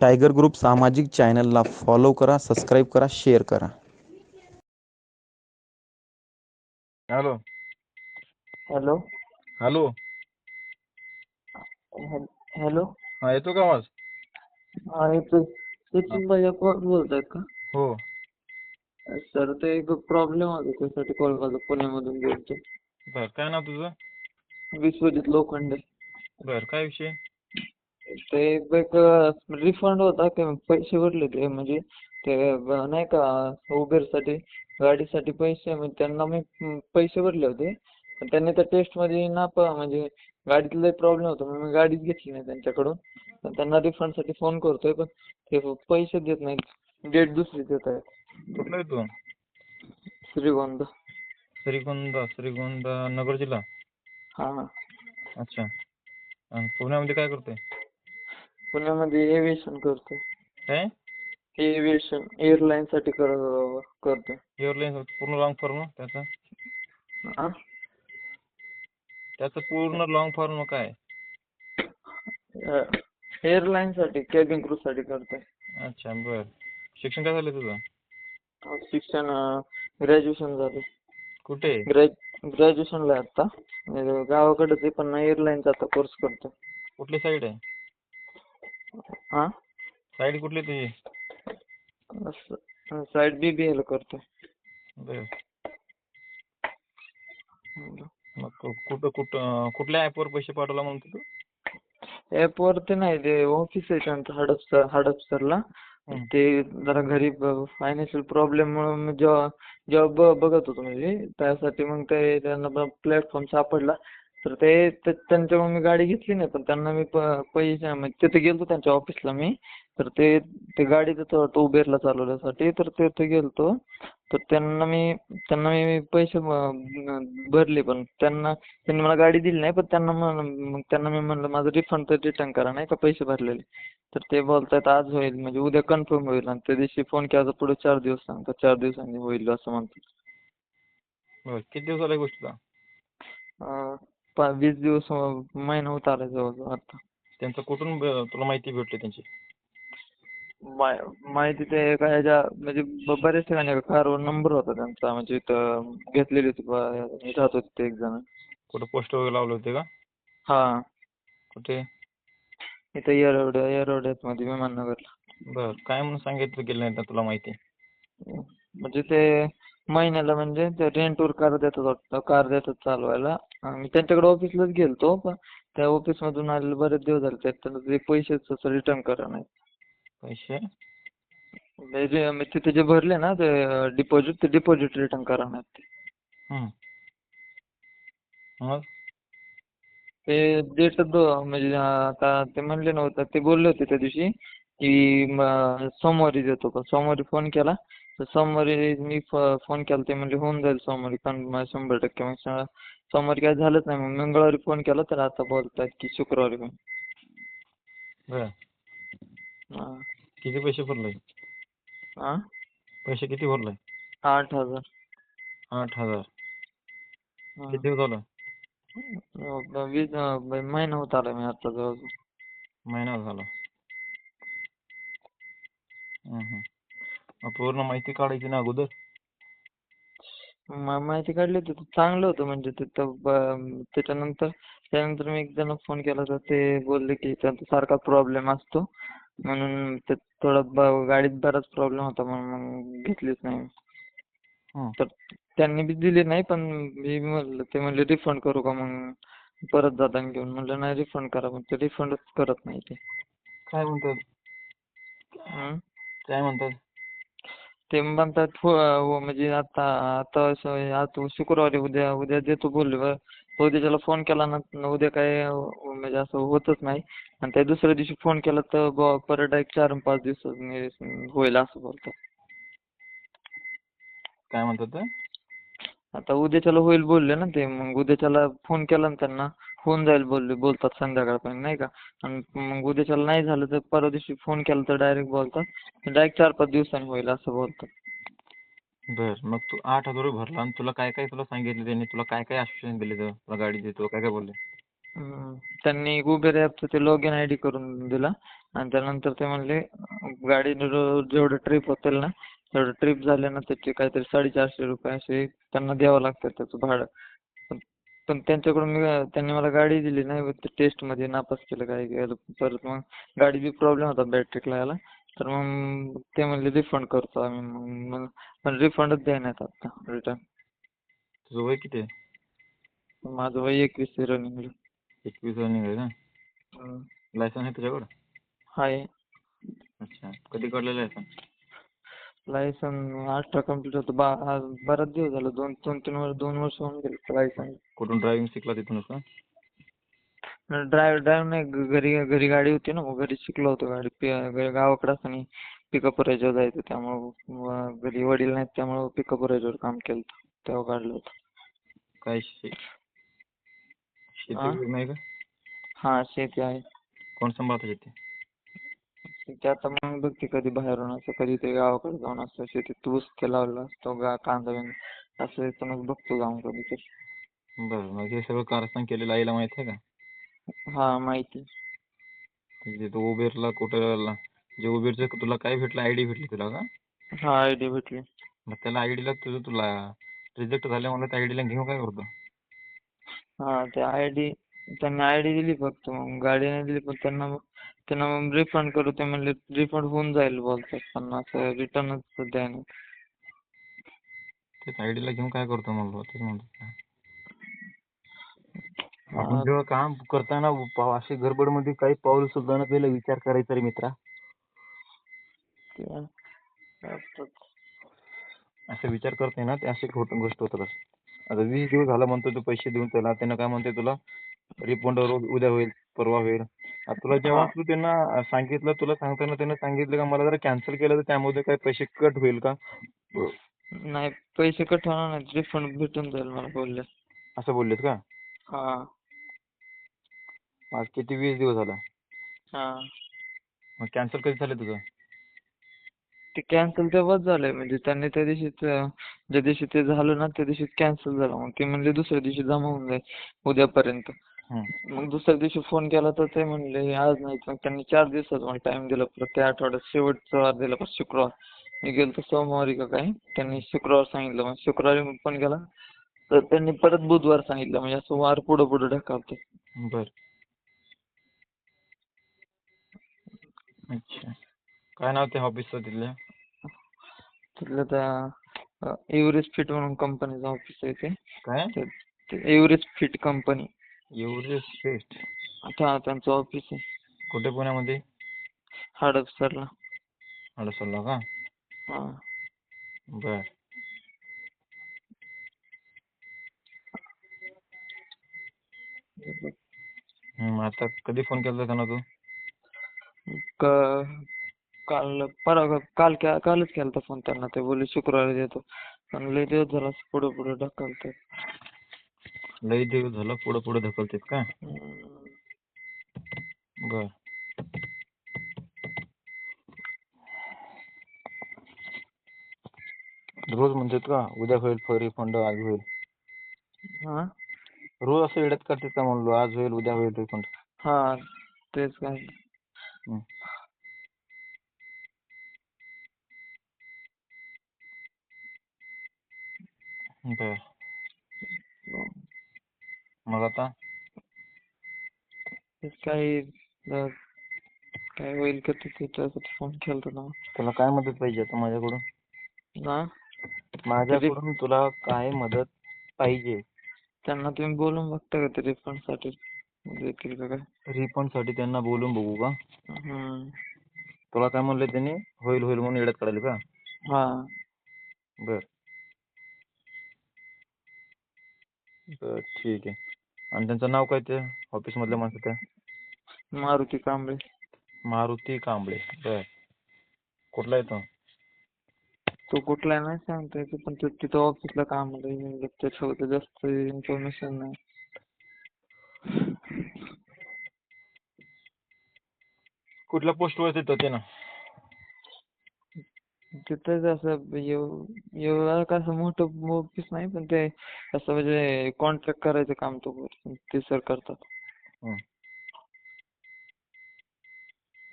Tiger group सामाजिक चॅनलला follow करा सबस्क्राईब करा शेअर करा. हॅलो. हॅलो. हॅलो. हॅलो. हा येतो का आवाज? हा येतोय. सचिन भैया कोण बोलतायत का? हो. सर ते एक प्रॉब्लेम होता त्यासाठी कॉल केला पुण्यामधून बोलतो बर काय नाव तुझं? विश्वजित लोखंडे. बर काय विषय? ते एक रिफंड होता की पैसे भरले ते म्हणजे ते ब- नाही का उबेरसाठी गाडीसाठी पैसे म्हणजे त्यांना मी पैसे भरले होते. पण त्यांनी त्या टेस्टमध्ये नाप म्हणजे गाडीत लय प्रॉब्लेम होता म्हणून मी गाडीच घेतली नाही त्यांच्याकडून. पण त्यांना रिफंडसाठी फोन करतोय पण ते पैसे देत नाहीत. डेट दुसरी देत आहेत. कुठला आहे तू? श्रीगोंदा. श्रीगोंदा श्रीगोंदा नगर जिल्हा? हा. हा अच्छा. आणि पुण्यामध्ये काय करतोय? पुण्यामध्ये एव्हिएशन करतोय. काय एव्हिएशन एअरलाईन साठी कर करतोय. एअरलाईन पूर्ण लॉंग फॉर्म त्याचा? हा? त्याचं पूर्ण लॉंग फॉर्म काय? एअरलाईन साठी केबिन क्रू साठी करतोय. अच्छा बर. शिक्षण काय झालं तुझं? शिक्षण ग्रॅज्युएशन झाले. कुठे? ग्रॅज्युएशनला आता. गावाकडेच आहे पण एअरलाईनचा आता कोर्स करतोय. कुठली साईड आहे? हा? साईड कुठली तुझी? साईड बी बी एला करतोय. बर. मग कु- कुठं कुठं कुठल्या ॲपवर पैसे पाठवला म्हणतो तू? ऍप वरती नाही ते ऑफिस आहे त्यांचं हडपसर हडपसरला. ते जरा घरी फायनान्शियल प्रॉब्लेम मुळे जॉब जॉब बघत होतो म्हणजे. त्यासाठी मग ते त्यांना प्लॅटफॉर्म सापडला. तर ते त्यांच्याकडून मी गाडी घेतली नाही पण त्यांना मी पैसे म्हणजे तिथे गेलतो त्यांच्या ऑफिसला मी. तर ते ते गाडी वाटतं उबेरला चालवण्यासाठी तर तिथे गेलतो. तर त्यांना मी त्यांना मी पैसे भरले पण त्यांना त्यांनी मला गाडी दिली नाही पण त्यांना मग त्यांना मी म्हणलं माझं रिफंड तर रिटर्न करा नाही का पैसे भरलेले. तर ते बोलतायत आज होईल म्हणजे उद्या कन्फर्म होईल. आणि त्या दिवशी फोन केला पुढे चार दिवस सांगतात चार दिवसांनी होईल असं म्हणतात. किती दिवस झाला गोष्टीला पा वीस दिवस अं, महिना होत आला जवळजवळ आता. त्यांचं कुठून ब- तुला माहिती भेटली त्यांची? मा- माहिती ते एका ह्याच्या म्हणजे ब- बऱ्याच ठिकाणी कारवर नंबर होता त्यांचा. म्हणजे इथं घेतलेली होती ब- राहत होते ते एक जण. कुठं पोस्ट वगैरे लावले होते का? हा. कुठे? इथं येरवड्या येरवड्यात मध्ये विमाननगरला. बर. काय म्हणून सांगितलं गेलं नाही तुला माहिती? म्हणजे ते महिन्याला म्हणजे ते रेंटवर कार देतात वाटतं. कार देतात चालवायला. आणि त्यांच्याकडे ऑफिसलाच गेलतो पण त्या ऑफिस मधून आलेले बरेच दिवस झाले. त्यात ते पैसेच असं रिटर्न करा नाही पैसे? जे मी तिथे जे भरले ना ते डिपॉझिट ते डिपॉझिट रिटर्न करा नाहीत ते. हम्म. मग? ते डेट म्हणजे आता ते म्हणले नव्हतं ते बोलले होते त्या दिवशी की म- सोमवारी देतो. का सोमवारी फोन केला. तर सोमवारी मी फ़ोन केला ते म्हणजे होऊन जाईल सोमवारी शंभर टक्के मग सोमवारी काय झालंच नाही. मग मंगळवारी फ़ोन केला तर आता बोलतायत की शुक्रवारी बर. हा. किती पैसे भरले? हा? पैसे किती भरले? आठ हज़ार. आठ हज़ार. हा. किती दिवस झालं अं, वीस अं, महिना होत आला मी आता महिना झाला. हम्म, हम्म. पूर्ण माहिती काढायची ना अगोदर? मा- माहिती काढली होती तर चांगलं होतं म्हणजे तिथं ब- त्याच्यानंतर त्यानंतर मी एक जण फोन केला तर ते बोलले की त्यांचा सारखा प्रॉब्लेम असतो. म्हणून ते थोडं ब- गाडीत बराच प्रॉब्लेम होता म्हणून मग घेतलीच नाही. हं. तर त्यांनी बी दिली नाही पण मी म्हणलं ते म्हणले रिफंड करू का? मग परत जाताना घेऊन म्हणलं नाही रिफंड करा. पण ते रिफंडच करत नाही ते. काय म्हणतात? हं. काय म्हणतात? ते म्हणतात फो- अं, म्हणजे आता आता असं आता शुक्रवारी उद्या उद्या देतो बोलले बरं. उद्याच्याला फोन केला ना उद्या काय म्हणजे असं होतच नाही आणि त्या दुसऱ्या दिवशी फोन केला तर बुवा परत डायरेक्ट चार पाच दिवसांनी होईल असं बोलतात काय म्हणतात ते आता उद्याच्याला होईल बोलले ना ते मग उद्याच्याला फोन केला ना त्यांना होऊन जाईल बोलले बोलतात संध्याकाळपर्यंत नाही का? आणि मग उद्याच्याला नाही झालं तर परवा दिवशी फोन केला तर डायरेक्ट बोलतात. डायरेक्ट चार पाच दिवसांनी होईल असं बोलतात. बर मग तू आठ हजार रुपये भरला आणि तुला काय काय तुला सांगितलं त्यांनी? तुला काय काय आश्वासन दिले तुला गाडी देतो काय काय बोलले? हम्म. त्यांनी उबेर ॲपचं ते लॉग इन आय डी करून दिला. आणि त्यानंतर ते म्हणले गाडी जेवढं ट्रिप होतील ना तेवढं ट्रिप झाले ना त्याचे काहीतरी साडेचारशे रुपये असे त्यांना द्यावं लागतं त्याचं भाडं. पण त्यांच्याकडून मी त्यांनी मला गाडी दिली नाही ते टेस्टमध्ये नापास केलं काय केलं परत मग गाडी बी प्रॉब्लेम होता बॅटरीला याला तर मग ते म्हणले रिफंड करतो आम्ही. मग मग पण रिफंडच द्यायनात आता रिटर्न तुझं वय किती आहे? माझं वय एकवीस रनिंग एकवीस रनिंग आहे का? लायसन आहे तुझ्याकडं? आहे अच्छा. कधी काढलेलं लायसन लायसन अठरा कंप्लीट होतं बा आज बराच दिवस झालं दोन दोन तीन वर्ष दोन वर्ष होऊन गेले लायसन कुठून ड्रायव्हिंग शिकला तिथूनच का? ड्रायव्ह ड्रायव्ह नाही घ- घरी घरी गाडी होती ना मग घरी शिकलो होतो गाडी पि- गावाकडे असताना पिकअप रेजवर जायचं त्यामुळं घरी वडील नाहीत त्यामुळं पिकअप रेजवर काम केलं होतं. तेव्हा काढलं होतं. काय शे शेती आ? वगैरे नाही का? हा शेती आहे. कोण सांभाळतं शेती? शेती आता मग बघते कधी बाहेरून असं कधी ते गावाकडे जाऊन असतं शेतीत ऊस ते लावलेला असतो गा कांदा बिंदा असं इथूनच बघतो जाऊन कधी तरी. बरं मग हे सगळं कारस्थान केलेलं आईला माहिती आहे का? हा माहिती म्हणजे तू उबेरला कुठं जे उबेरचं तुला काय भेटलं आय डी भेटली तुला का? हा आय डी भेटली. मग त्याला आय डीला तुझं तुला रिजेक्ट झाल्या मला त्या आय डीला घेऊन काय करतो? हा ते आय डी त्यांनी आय डी दिली फक्त मग गाडी नाही दिली पण त्यांना मग त्यांना मग रिफंड करू ते म्हणले रिफंड होऊन जाईल बोलतात पण असं रिटर्नच नाही. तेच आय डीला घेऊन काय करतो म्हणलो तेच म्हणतो आपण जेव्हा काम करताना पा- अशी गडबडमध्ये काही पाऊल सुद्धा पहिला विचार करायचा रे मित्रा. ते असतंच. असं विचार करते ना ते अशी खोट गोष्ट होत आता वीस दिवस झाला म्हणतो तू पैसे देऊन त्याला त्यानं काय म्हणते तुला? रिफंड उद्या होईल परवा होईल. तुला जेव्हा तू त्यांना सांगितलं तुला सांगताना त्यानं सांगितलं का मला जर कॅन्सल केलं तर त्यामध्ये काही पैसे कट होईल का? नाही पैसे कट होणार नाहीत रिफंड भेटून जाईल मला बोलले. असं बोललेत का? हा. आज किती? वीस दिवस झाला. हा. मग कॅन्सल कधी झालं तुझं? ते कॅन्सल तेव्हाच झालंय. म्हणजे त्यांनी त्या दिवशी ज्या दिवशी ते झालं ना त्या दिवशी कॅन्सल झालं. मग ते म्हणले दुसऱ्या दिवशी जमा होऊन जाईल उद्यापर्यंत. मग दुसऱ्या दिवशी फोन केला तर ते म्हणले आज नाही मग त्यांनी चार दिवसाचा मला टाइम दिला. परत त्या आठवड्यात शेवटचा वार दिला. परत शुक्रवार. मी गेलो सोमवारी का काय? त्यांनी शुक्रवार सांगितलं. मग शुक्रवारी मी पण गेला. तर त्यांनी परत बुधवार सांगितलं. म्हणजे असं वार पुढं पुढं ढकलते. बर. अच्छा. काय नाव त्या ऑफिसचं तिथल्या तिथलं? त्या एव्हरेस्ट फिट म्हणून कंपनीचं ऑफिस आहे ते. काय? ते- ते एव्हरेस्ट फिट कंपनी एव्हरेस्ट आता त्यांचं ऑफिस आहे. कुठे पुण्यामध्ये? हडपसरला. हडसरला का? हा. बर. हम्म, आता कधी फोन केला त्यांना तू? क- काल परवा काल कालच केला होता फोन त्यांना. ते बोलले शुक्रवारी देतो. पण लय दिवस झाला पुढं पुढं ढकलतात. लई दिवस झालं पुढं पुढं ढकलतेत का. बर. रोज म्हणतात का उद्या होईल रिफंड आज होईल. हा? रोज असं येड्यात करतात का म्हणलो आज होईल उद्या होईल रिफंड हा तेच काय. बर. मग आता? तेच काही अं, काय होईल का ते त्याच्यासाठी फोन केला होता ना. तुला काय मदत पाहिजे आता माझ्याकडून? हा माझ्याकडून तुला काय मदत पाहिजे? त्यांना तुम्ही बोलून बघता का ते रिफंडसाठी? देतील का काय? रिफंडसाठी त्यांना बोलून बघू का? हम्म. तुला काय म्हणले त्यांनी? होईल होईल म्हणून येड्यात काढले का? हा. बर. बर ठीक आहे. आणि त्यांचं नाव काय ते? ऑफिस मधल्या माणसाचं मारुती कांबळे. मारुती कांबळे. बर. कुठला आहे तो? तो कुठला आहे नाही सांगता येत पण तो तिथं ऑफिसला काम आहे. त्याच्याबद्दल जास्त इन्फॉर्मेशन नाही. कुठल्या पोस्टवर येतो ते ना. तिथंच असं एव- एवढं का असं मोठं ऑफिस नाही पण ते असं म्हणजे कॉन्ट्रॅक्ट करायचं काम तो करतो. ते सर करतात हं.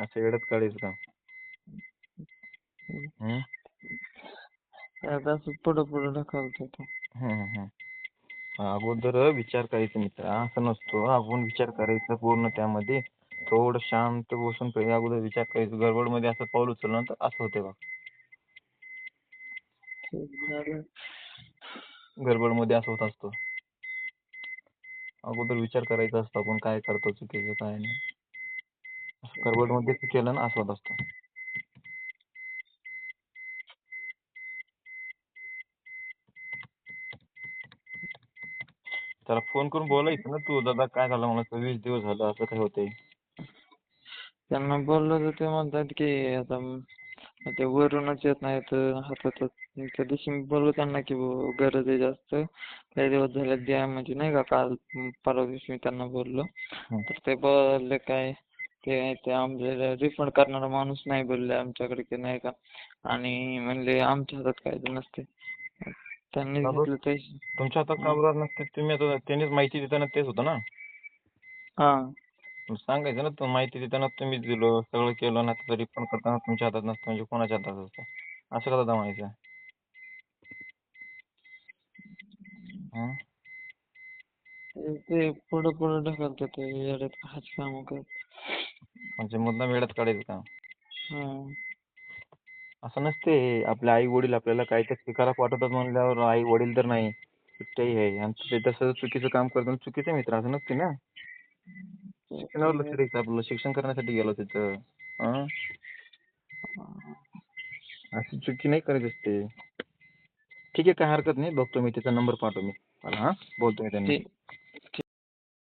असं येड्यात काढायचं का हं? त्यात असं पुढं पुढं ढकलत हं, हं, हं. अगोदर विचार करायचा मित्र असं नसतो आपण विचार करायचा पूर्ण त्यामध्ये थोडं शांत बसून पहिले अगोदर विचार करायचा गडबडमध्ये असं पाऊल उचललं तर असं होते बघ गडबडमध्ये असं होत असतो. अगोदर विचार करायचा असतो आपण काय करतो चुकीचं काय नाही. असं गडबडमध्ये केलं ना असं होत असतं. त्याला फोन करून बोलायचं ना तू दादा काय झालं मला वीस दिवस झालं असं काय होतंय. त्यांना बोललो तर ते म्हणतात की आता ते वरूनच येत नाहीत हातात त्या दिवशी मी बोललो त्यांना की बुवा गरज आहे जास्त. काही दिवस झाले द्या म्हणजे नाही का काल परवा दिवशी मी त्यांना बोललो. तर ते बोलले काय ते ते आमचे रिफंड करणारा माणूस नाही बोलले आमच्याकडे की नाही का. आणि म्हणले आमच्या हातात काय नसते. त्यांनी? घेतले पैसे तुमच्या हातात का बरं नसते? तुम्ही आता त्यांनीच माहिती देताना तेच होतं ना? हा. सांगायचं ना तू माहिती देताना तुम्हीच दिलं सगळं केलं ना त्याचा रिफंड करताना तुमच्या हातात नसतं म्हणजे कोणाच्या हातात असतं? असं कसं जमायचं? हं? ते- पुढं पुढं ढकलतात ते येड्यात हाच काम करत म्हणजे मुद्दाम वेळात काढायचं का हा. असं नसते आपले आई वडील आपल्याला काहीतरी शिकायला पाठवतात म्हणल्यावर आई वडील तर नाही. सुट्टीही आहे. आणि ते तसं चुकीचं काम करताना चुकीचे मित्र असं नसते ना? शिक्षणावर लक्ष द्यायचं आपलं शिक्षण करण्यासाठी गेलो तिथं. हा अशी चुकी नाही करायची असते. ठीक आहे काय हरकत नाही. बघतो मी तिचा नंबर पाठव मी. मला हा. बोलतो मी त्यांना